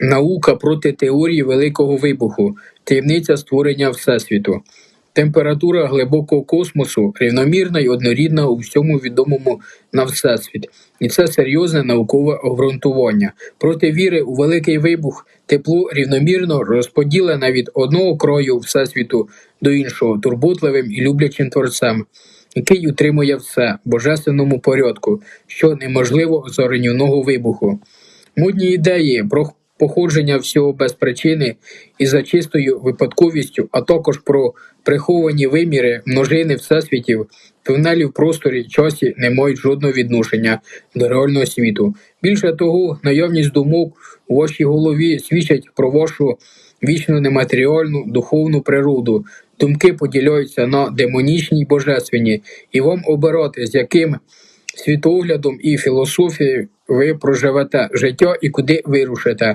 Наука проти теорії Великого Вибуху, таємниця створення Всесвіту. Температура глибокого космосу рівномірна і однорідна у всьому відомому на Всесвіт. І це серйозне наукове обґрунтування. Проти віри у великий вибух тепло рівномірно розподілене від одного краю Всесвіту до іншого турботливим і люблячим творцем, який утримує все в божественному порядку, що неможливо з руйнівного вибуху. Модні ідеї про походження всього без причини і за чистою випадковістю, а також про приховані виміри множини всесвітів, тунелі в просторі часі не мають жодного відношення до реального світу. Більше того, наявність думок у вашій голові свідчать про вашу вічну нематеріальну духовну природу. Думки поділяються на демонічні й божественні, і вам обирати, з яким світоглядом і філософією ви проживете життя і куди вирушите.